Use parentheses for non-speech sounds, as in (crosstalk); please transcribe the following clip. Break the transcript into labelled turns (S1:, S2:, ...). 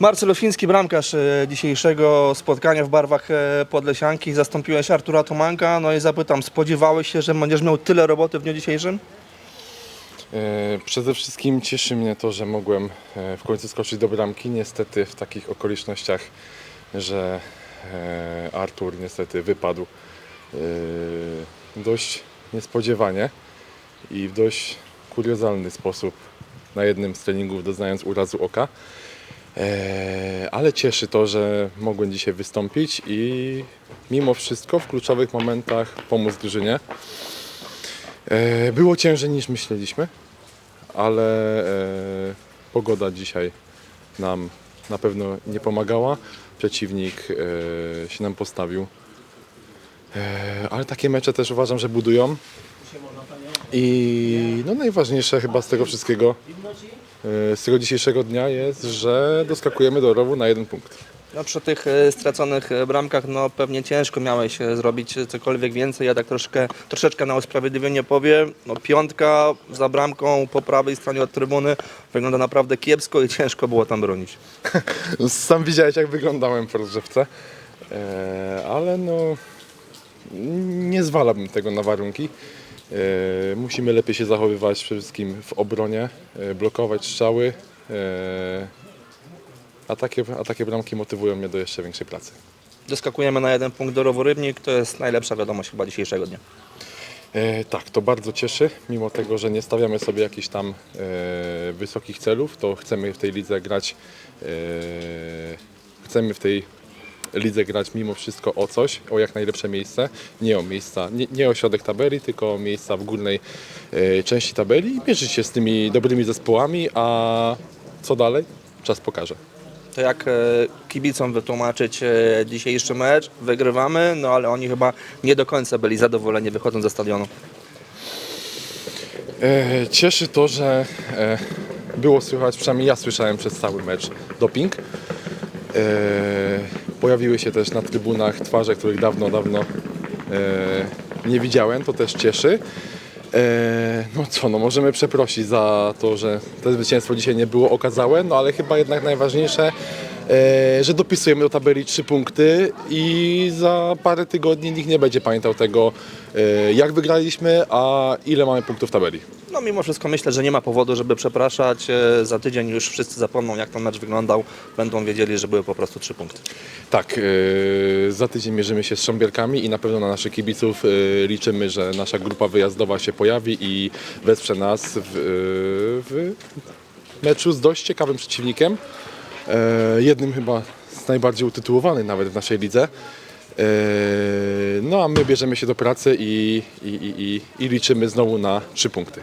S1: Marcel Ofiński, bramkarz e, dzisiejszego spotkania w barwach e, Podlesianki. Zastąpiłeś Artura Tomanka. No i zapytam, spodziewałeś się, że będziesz miał tyle roboty w dniu dzisiejszym?
S2: E, Przede wszystkim cieszy mnie to, że mogłem w końcu skoczyć do bramki. Niestety w takich okolicznościach, że Artur niestety wypadł dość niespodziewanie i w dość kuriozalny sposób na jednym z treningów doznając urazu oka. E, Ale cieszy to, że mogłem dzisiaj wystąpić i mimo wszystko w kluczowych momentach pomóc drużynie. E, Było ciężej niż myśleliśmy, ale e, pogoda dzisiaj nam na pewno nie pomagała. Przeciwnik się nam postawił. Ale takie mecze też uważam, że budują. I no najważniejsze chyba z tego wszystkiego, z tego dzisiejszego dnia jest, że doskakujemy do rowu na jeden punkt.
S1: No, przy tych e, straconych e, bramkach no, pewnie ciężko miałeś e, zrobić cokolwiek więcej. Ja tak troszkę, troszeczkę na usprawiedliwienie powiem. No, piątka za bramką po prawej stronie od trybuny wygląda naprawdę kiepsko i ciężko było tam bronić. (laughs)
S2: Sam widziałeś jak wyglądałem po rozgrzewce, e, ale no nie zwalałbym tego na warunki. E, musimy lepiej się zachowywać przede wszystkim w obronie, e, blokować strzały, e, a takie, a takie bramki motywują mnie do jeszcze większej pracy.
S1: Doskakujemy na jeden punkt do rowu Rybnik. To jest najlepsza wiadomość chyba dzisiejszego dnia.
S2: E, tak, to bardzo cieszy, mimo tego, że nie stawiamy sobie jakichś tam e, wysokich celów, to chcemy w tej lidze grać, e, chcemy w tej lidze grać mimo wszystko o coś, o jak najlepsze miejsce, nie o miejsca, nie, nie o środek tabeli, tylko o miejsca w górnej e, części tabeli i mierzyć się z tymi dobrymi zespołami, a co dalej? Czas pokaże.
S1: To jak e, kibicom wytłumaczyć e, dzisiejszy mecz? Wygrywamy, no ale oni chyba nie do końca byli zadowoleni wychodząc ze stadionu.
S2: E, Cieszy to, że e, było słychać, przynajmniej ja słyszałem przez cały mecz doping. E, Pojawiły się też na trybunach twarze, których dawno, dawno e, nie widziałem, to też cieszy. E, No co, no możemy przeprosić za to, że to zwycięstwo dzisiaj nie było okazałe, no ale chyba jednak najważniejsze, że dopisujemy do tabeli trzy punkty i za parę tygodni nikt nie będzie pamiętał tego, e, jak wygraliśmy, a ile mamy punktów w tabeli.
S1: No mimo wszystko myślę, że nie ma powodu, żeby przepraszać. E, Za tydzień już wszyscy zapomną, jak ten mecz wyglądał. Będą wiedzieli, że były po prostu trzy punkty.
S2: Tak, e, za tydzień mierzymy się z Szambierkami i na pewno na naszych kibiców e, liczymy, że nasza grupa wyjazdowa się pojawi i wesprze nas w, e, w meczu z dość ciekawym przeciwnikiem. E, Jednym chyba z najbardziej utytułowanych nawet w naszej lidze. E, No a my bierzemy się do pracy i, i, i, i, i liczymy znowu na trzy punkty.